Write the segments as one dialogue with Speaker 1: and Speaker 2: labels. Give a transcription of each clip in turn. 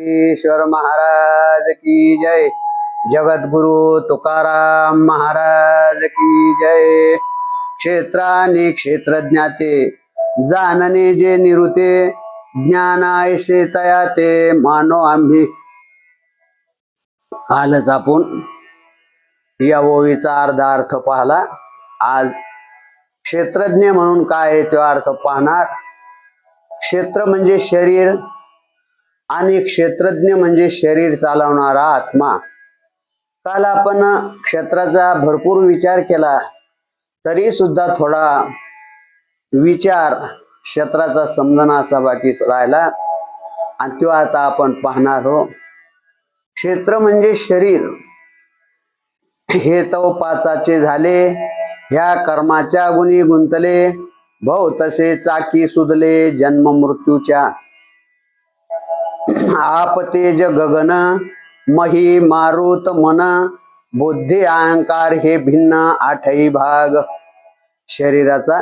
Speaker 1: ईश्वर महाराज की जय। जगद्गुरु तुकाराम महाराज की जय। क्षेत्राने क्षेत्रज्ञाते जाणणे जे निरुते ज्ञान तया ते मानो आम्ही कालच आपण या ओळीचा अर्धा अर्थ पाहला। आज क्षेत्रज्ञ म्हणून काय आहे तो अर्थ पाहणार? क्षेत्र म्हणजे शरीर आणि क्षेत्रज्ञ म्हणजे शरीर चालवणारा आत्मा. काल आपण क्षेत्राचा भरपूर विचार केला तरी सुद्धा थोडा विचार क्षेत्राचा समजणं असा बाकी राहिला आणि तो आता आपण पाहणार हो क्षेत्र म्हणजे शरीर. हे तो पाचाचे झाले ह्या कर्माच्या गुणी गुंतले भाऊ तसे चाकी सुदले जन्म मृत्यूच्या आप तेज गगन मही मारुत मन बुद्धी अहंकार हे भिन्न आठही भाग. शरीराचा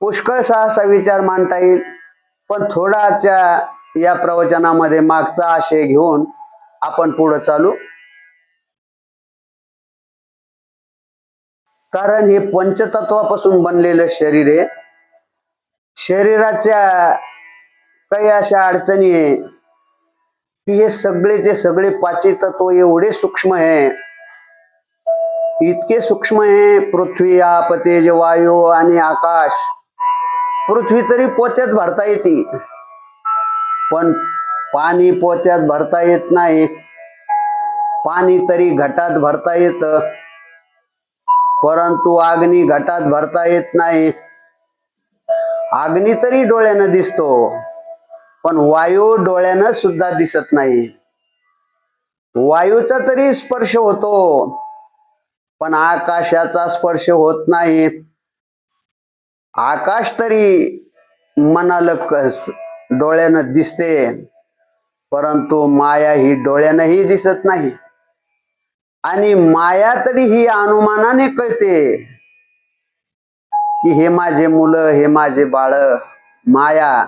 Speaker 1: पुष्कळसा असा विचार मांडता येईल पण थोडाच्या या प्रवचनामध्ये मागचा आशय घेऊन आपण पुढे चालू. कारण हे पंचतत्वापासून बनलेलं शरीर आहे. शरीराच्या काही अशा अडचणी की हे सगळेचे सगळे पाचही तत्व एवढे सूक्ष्म आहे इतके सूक्ष्म आहे पृथ्वी आप तेज वायू आणि आकाश पृथ्वी तरी पोत्यात भरता येते. पण पाणी पोत्यात भरता येत नाही. पाणी तरी घटात भरता येत. परंतु अग्नी घटात भरता येत नाही. अग्नी तरी डोळ्यानं दिसतो. पण वायू डोळ्यानं सुद्धा दिसत नाही. वायूचा तरी स्पर्श होतो पण आकाशाचा स्पर्श होत नाही. आकाश तरी मनाला क- डोळ्यानं दिसते परंतु माया ही डोळ्यानंही दिसत नाही. आणि माया तरी ही अनुमानाने कळते की हे माझे मुलं हे माझे बाळ माया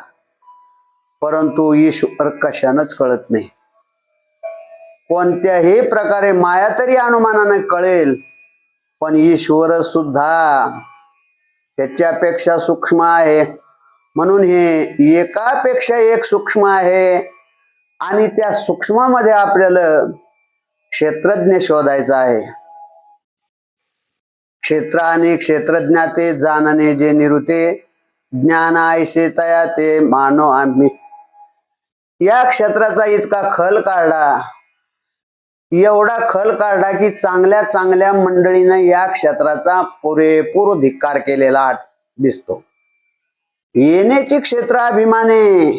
Speaker 1: परंतु ईश्वर कशानच कळत नाही. कोणत्याही प्रकारे माया तरी अनुमानाने कळेल पण ईश्वर सुद्धा त्याच्यापेक्षा सूक्ष्म आहे. म्हणून हे एकापेक्षा एक सूक्ष्म आहे आणि त्या सूक्ष्मामध्ये आपल्याला क्षेत्रज्ञ शोधायचा आहे. क्षेत्र आणि क्षेत्रज्ञाते जाणणे जे निरुते ज्ञान ऐसे तया ते मानो आम्ही. या क्षेत्राचा इतका खल काढा. एवढा खल काढला की चांगल्या चांगल्या मंडळीनं या क्षेत्राचा पुरेपूर धिक्कार केलेला दिसतो. येण्याची क्षेत्र अभिमाने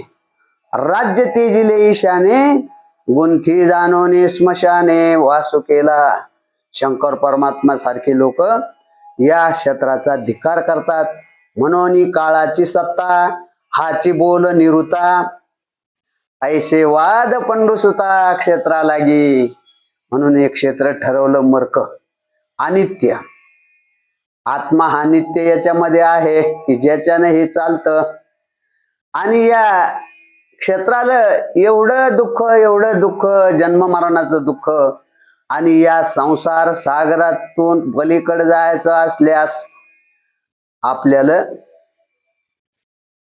Speaker 1: राज्य तेजिले ईशाने गुंथी जाणवणे स्मशाने वासू केला शंकर परमात्मा सारखे लोक या क्षेत्राचा धिक्कार करतात. म्हणून काळाची सत्ता हाची बोल निरुता ऐसे वाद पंडुसुता क्षेत्रा लागी म्हणून एक क्षेत्र ठरवलं मर्क. अनित्य. आत्मा हा नित्य याच्यामध्ये आहे की ज्याच्यानं हे चालतं. आणि या क्षेत्राला एवढं दुःख एवढं दुःख जन्म मरणाचं दुःख आणि या संसार सागरातून पलीकडे जायचं असल्यास आपल्याला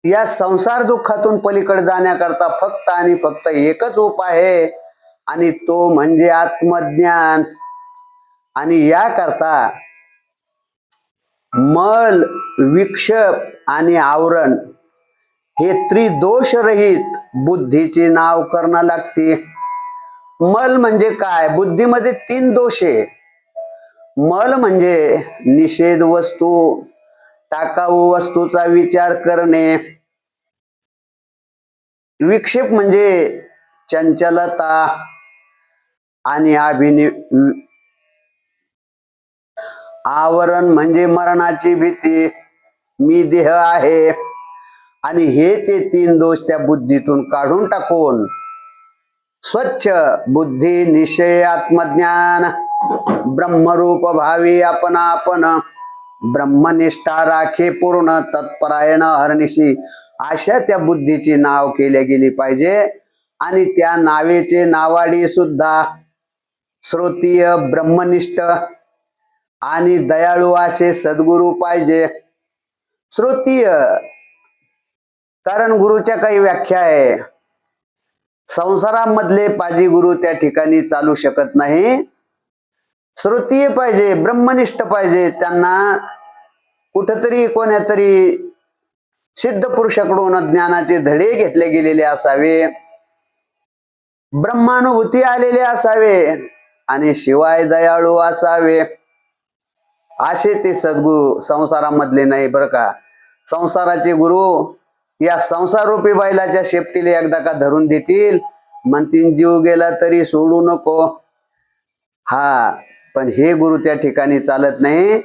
Speaker 1: या संसार दुःखातून पलीकडे जाण्याकरता फक्त आणि फक्त एकच उपाय आहे. आणि तो म्हणजे आत्मज्ञान. आणि याकरता मल विक्षेप आणि आवरण हे त्रिदोषरहित बुद्धीचे नाव करणं लागते. मल म्हणजे काय? बुद्धीमध्ये तीन दोष आहे. मल म्हणजे निषेध वस्तू टाकाऊ वस्तूचा विचार करणे विक्षेप म्हणजे चंचलता आणि अभिनि आवरण म्हणजे मरणाची भीती. मी देह आहे आणि हे ते तीन दोष त्या बुद्धीतून काढून टाकून स्वच्छ बुद्धी निश्चय आत्मज्ञान ब्रह्मरूप भावी आपण आपण ब्रह्मनिष्ठा राखे पूर्ण तत्परायण हरणिशी अशा त्या बुद्धीची नाव केल्या गेली पाहिजे. आणि त्या नावेचे नावाडी सुद्धा श्रोतीय ब्रह्मनिष्ठ आणि दयाळू असे सद्गुरू पाहिजे. श्रोतीय कारण गुरुच्या काही व्याख्या आहे. संसारामधले पाजी गुरु त्या ठिकाणी चालू शकत नाही. श्रोतीय पाहिजे ब्रह्मनिष्ठ पाहिजे त्यांना कुठतरी कोण्यातरी सिद्ध पुरुषाकडून ज्ञानाचे धडे घेतले गेलेले असावे. ब्रह्मानुभूती आलेले असावे आणि शिवाय दयाळू असावे. असे ते सद्गुरु संसारामधले नाही बरं का. संसाराचे गुरु या संसार रूपी बैलाच्या शेपटीला एकदा का धरून देतील. म्हणतील जीव गेला तरी सोडू नको. हा पण हे गुरु त्या ठिकाणी चालत नाही.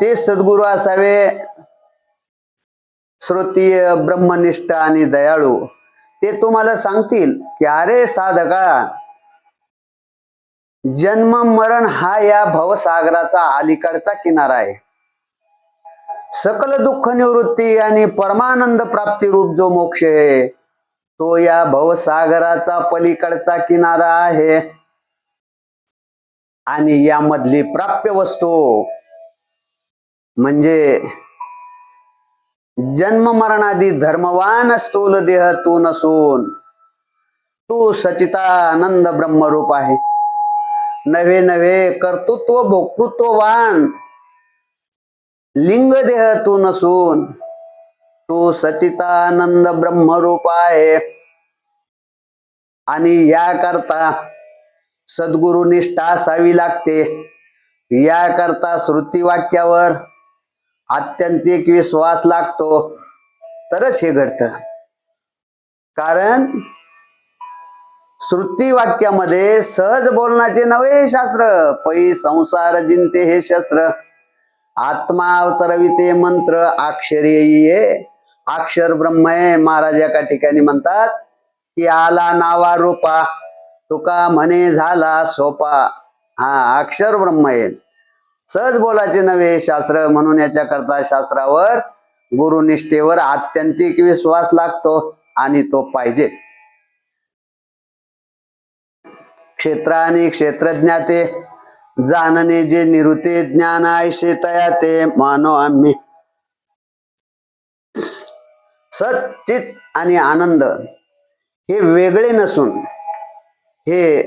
Speaker 1: ते सद्गुरू असावे. श्रोतीय ब्रह्मनिष्ठ आणि दयाळू ते तुम्हाला सांगतील की अरे साधका जन्म मरण हा या भवसागराचा अलीकडचा किनारा आहे. सकल दुःख निवृत्ती आणि परमानंद प्राप्ती रूप जो मोक्ष आहे तो या भवसागराचा पलीकडचा किनारा आहे. आणि यामधली प्राप्य वस्तू म्हणजे जन्म मरणादी धर्मवान स्थूल देह तू नसून. तू सचितानंद ब्रह्मरूप आहे. नव्हे नव्हे कर्तृत्व भोक्तृत्ववान. लिंग देह तू नसून. तू सचितानंद ब्रह्मरूप आहे. आणि याकरता सद्गुरु निष्ठा असावी लागते. याकरता श्रुती वाक्यावर आत्यंतिक विश्वास लागतो. तरच हे घडतं. कारण श्रुती वाक्यामध्ये सहज बोलण्याचे नवे शास्त्र पै संसार जिंते हे शस्त्र. आत्मा अवतरविते मंत्र अक्षरी अक्षर ब्रह्म महाराज एका ठिकाणी म्हणतात की आला नावा रूपा तुका म्हणे झाला सोपा. हा अक्षर ब्रह्म सहज बोलायचे नव्हे. शास्त्र म्हणून याच्याकरता शास्त्रावर गुरुनिष्ठेवर आत्यंतिक विश्वास लागतो आणि तो पाहिजे. क्षेत्र आणि क्षेत्रज्ञाते जाणणे जे निरुते ज्ञान आयशे तया ते मानो आम्ही. सचित आणि आनंद हे वेगळे नसून हे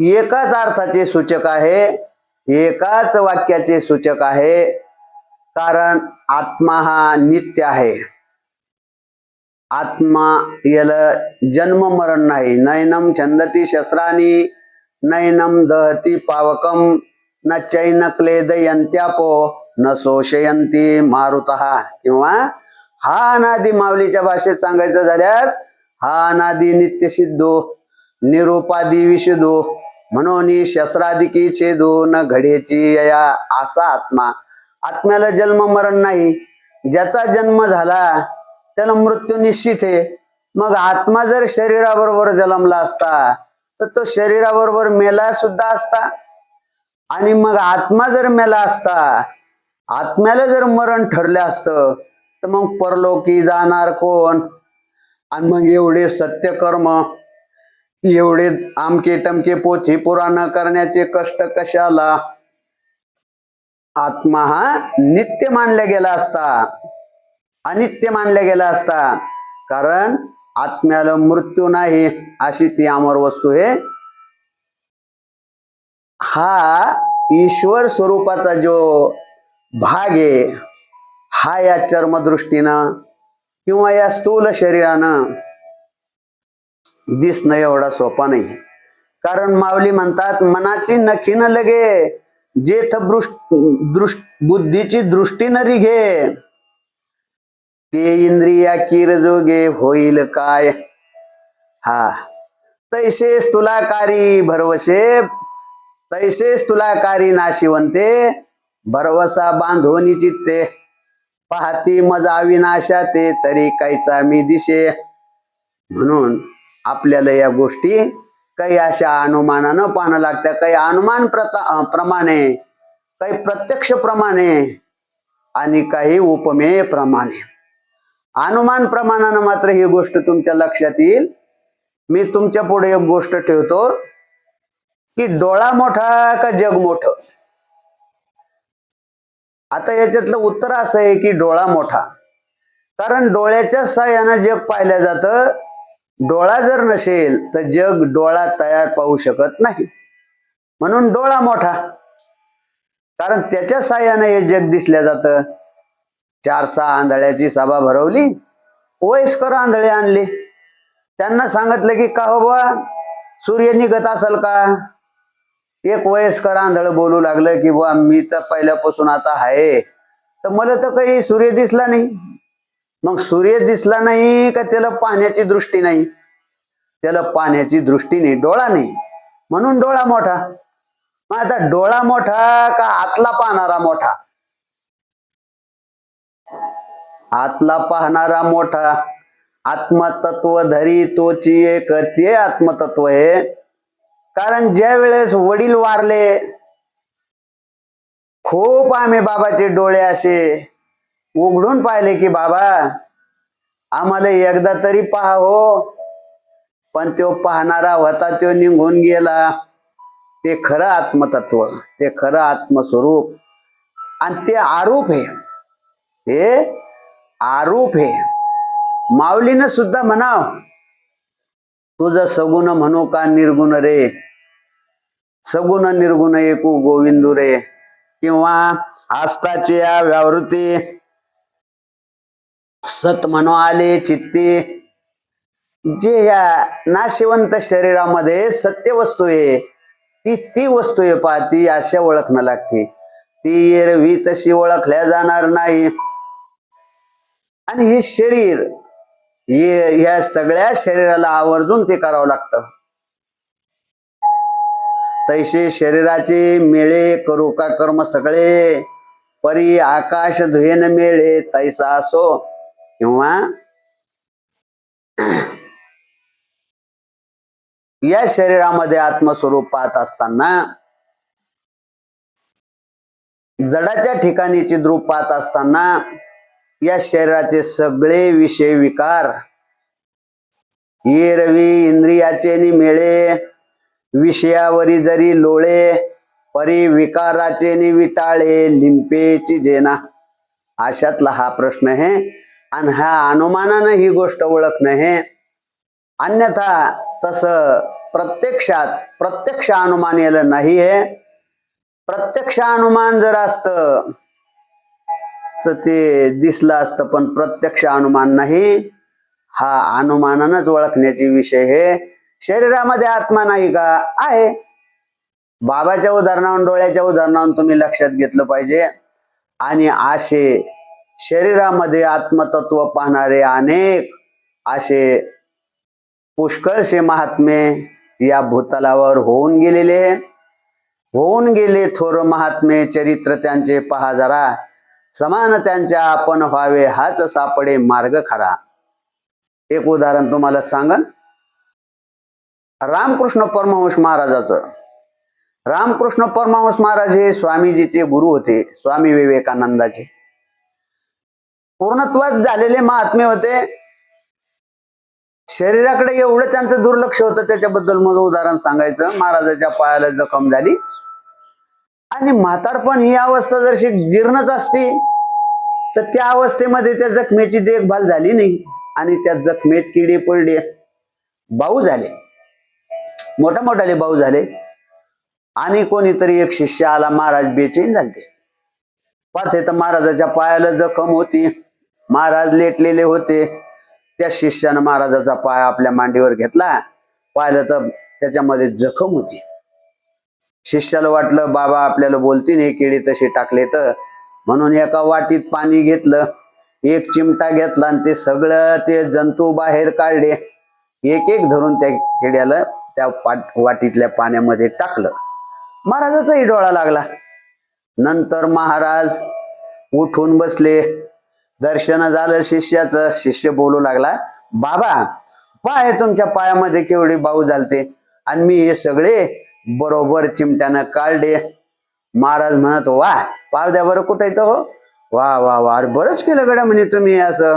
Speaker 1: एकाच अर्थाचे सूचक आहे. एकाच वाक्याचे सूचक आहे. कारण आत्मा हा नित्य आहे. आत्मा याला जन्म मरण नाही. नैनम छंदती शस्त्रानी नैनम दहती पावकम न चैन क्लेदयंत्यापो न शोषयंती मारुत. किंवा हा अनादी माऊलीच्या भाषेत सांगायचं झाल्यास हा अनादी नित्य सिद्धो निरुपादी विशुद्धो म्हणून शस्त्राधिकी छेदून न घडेची या असा आत्मा. आत्म्याला जन्म मरण नाही. ज्याचा जन्म झाला त्याला मृत्यू निश्चित आहे. मग आत्मा जर शरीराबरोबर जन्मला असता तर तो शरीराबरोबर मेला सुद्धा असता. आणि मग आत्मा जर मेला असता आत्म्याला जर मरण ठरलं असतं तर मग परलोकी जाणार कोण? आणि मग एवढे सत्यकर्म एवढे आमके टमके पोथी पुराण करण्याचे कष्ट कशाला? आत्मा हा नित्य मानला गेला असता. अनित्य मानला गेला असता. कारण आत्म्याला मृत्यू नाही अशी ती अमर वस्तू आहे. हा ईश्वर स्वरूपाचा जो भाग आहे हा या चर्मदृष्टीनं किंवा या स्थूल शरीरानं दिसणं एवढा सोपा नाही. कारण माऊली म्हणतात मनाची नखी न लगे जेथ दृष्ट बुद्धीची दृष्टी नरी घे ते इंद्रिया किर जोगे होईल काय? हा. तैसेच तुला कारी भरवसे तैसेच तुला कारी नाशिवंते भरवसा बांधोनी चित्ते. पाहती मजा विनाशा ते तरी कायचा मी दिशे. म्हणून आपल्याला या गोष्टी काही अशा अनुमानानं पाहणं लागत्या काही अनुमान प्रता प्रमाणे काही प्रत्यक्ष प्रमाणे आणि काही उपमेय प्रमाणे. अनुमान प्रमाणानं मात्र ही गोष्ट तुमच्या लक्षात येईल. मी तुमच्यापुढे एक गोष्ट ठेवतो की डोळा मोठा का जग मोठ? आता याच्यातलं उत्तर असं आहे की डोळा मोठा. कारण डोळ्याच्या साह्यानं जग पाहिलं जातं डोळा जर नसेल तर जग डोळा तयार पाहू शकत नाही. म्हणून डोळा मोठा. कारण त्याच्या साह्यानं हे जग दिसल्या जातं. चार सहा आंधळ्याची सभा भरवली. वयस्कर आंधळे आणले. त्यांना सांगितलं की का हो बा सूर्य निघत असेल का? एक वयस्कर आंधळ बोलू लागलं की बुवा मी तर पहिल्यापासून आता आहे. तर मला तर काही सूर्य दिसला नाही. मग सूर्य दिसला नाही का त्याला पाहण्याची दृष्टी नाही? त्याला पाहण्याची दृष्टी नाही डोळा नाही. म्हणून डोळा मोठा. मग आता डोळा मोठा का आतला पाहणारा मोठा? आतला पाहणारा मोठा. आत्मतत्व धरी तोची एक ते आत्मतत्व आहे. कारण ज्या वेळेस वडील वारले खूप आम्ही बाबाचे डोळे असे उघडून पाहिले की बाबा आम्हाला एकदा तरी पहा हो. पण तो पाहणारा होता तो निघून गेला. ते खरं आत्मतत्व ते खरं आत्मस्वरूप. आणि ते आरोप आहे. हे आरोप आहे. माऊलीनं सुद्धा म्हणाव तुझं सगुण म्हणू का निर्गुण रे? सगुण निर्गुण एकू गोविंदू रे? किंवा आस्ताची या व्यावृत्ती सत म्हणू आले चित्ती. जे या नाशिवंत शरीरामध्ये सत्य वस्तू आहे ती ती वस्तू आहे पा ती अशा ओळखणं लागते. ती एरवी तशी ओळखल्या जाणार नाही. आणि हे शरीर हे या सगळ्या शरीराला आवर्जून ते करावं लागतं. तैसे शरीराचे मेळे करू का कर्म सगळे परी आकाश धुयेन मेळे तैसा असो. किंवा या शरीरामध्ये आत्मस्वरूप पाहत असताना जडाच्या ठिकाणीचे द्रूप पाहत असताना या शरीराचे सगळे विषय विकार एरवी इंद्रियाचे निमेळे विषयावरी जरी लोळे परी विकाराचे नि विटाळे लिंपेची जेना अशातला हा प्रश्न आहे. आणि हा अनुमानानं ही गोष्ट ओळखणं हे अन्यथा तस प्रत्यक्षात प्रत्यक्ष अनुमान येलं नाही हे प्रत्यक्ष अनुमान जर असतं तर ते दिसलं असतं पण प्रत्यक्ष अनुमान नाही. हा अनुमानानच ओळखण्याचे विषय हे. शरीरामध्ये आत्मा नाही का? आहे. बाबाच्या उदाहरणावरून डोळ्याच्या उदाहरणावरून तुम्ही लक्षात घेतलं पाहिजे. आणि असे शरीरामध्ये आत्मतत्व पाहणारे अनेक असे पुष्कळसे महात्मे या भूतलावर होऊन गेलेले होऊन गेले थोर महात्मे चरित्र त्यांचे पहा जरा. समान त्यांच्या आपण व्हावे हाच सापडे मार्ग खरा. एक उदाहरण तुम्हाला सांगन. रामकृष्ण परमहंस महाराजाचं. रामकृष्ण परमहंस महाराज हे स्वामीजीचे गुरु होते स्वामी विवेकानंदाचे. पूर्णत्वात झालेले महात्मे होते. शरीराकडे एवढं त्यांचं दुर्लक्ष होतं त्याच्याबद्दल माझं उदाहरण सांगायचं. महाराजाच्या पायाला जखम झाली. आणि म्हातारपण ही अवस्था जर जीर्णच असती तर त्या अवस्थेमध्ये त्या जखमेची देखभाल झाली नाही. आणि त्या जखमेत किडे पडले. भाऊ झाले. मोठ्या मोठाले भाऊ झाले. आणि कोणीतरी एक शिष्य आला महाराज बेचैन झाले पाथे तर महाराजाच्या पायाला जखम होती. महाराज लेटलेले होते. त्या शिष्यानं महाराजाचा पाय आपल्या मांडीवर घेतला. पाहिलं तर त्याच्यामध्ये जखम होती. शिष्याला वाटलं बाबा आपल्याला बोलतील हे केळी तशी टाकले तर. म्हणून एका वाटीत पाणी घेतलं. एक चिमटा घेतला आणि ते सगळं ते जंतू बाहेर काढले. एक एक धरून त्या केड्याला त्या पाट वाटीतल्या पाण्यामध्ये टाकलं. महाराजाचाही डोळा लागला. नंतर महाराज उठून बसले. दर्शन झालं शिष्याचं शिष्य बोलू लागला बाबा पाय तुमच्या पायामध्ये केवढे बाऊ झालते. आणि मी हे सगळे बरोबर चिमट्यानं काढले. महाराज म्हणत वा पाव द्या बरं कुठे येतो हो वा वा वा अरे बरंच केलं गड्या म्हणे तुम्ही असं.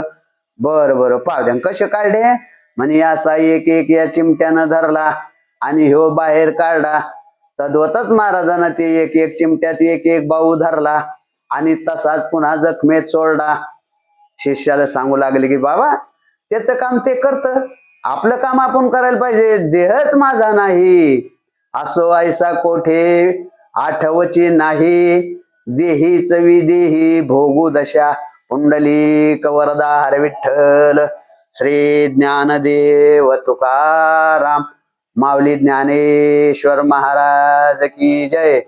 Speaker 1: बरं बरं पाव द्या. कसे काढले? म्हणे असा एक एक या चिमट्यानं धरला आणि ह्यो बाहेर काढला. तद्वतच महाराजांना ते एक एक चिमट्यात एक एक बाऊ धरला आणि तसाच पुन्हा जखमेत सोडला. शिष्याला सांगू लागले की बाबा त्याचं काम ते करत. आपलं काम आपण करायला पाहिजे. देहच माझा नाही. असो ऐसा कोठे आठवची नाही. देहीच विदेही भोगू दशा. पुंडली हर विठ्ठल. श्री ज्ञानदेव तुकाराम. माऊली ज्ञानेश्वर महाराज की जय.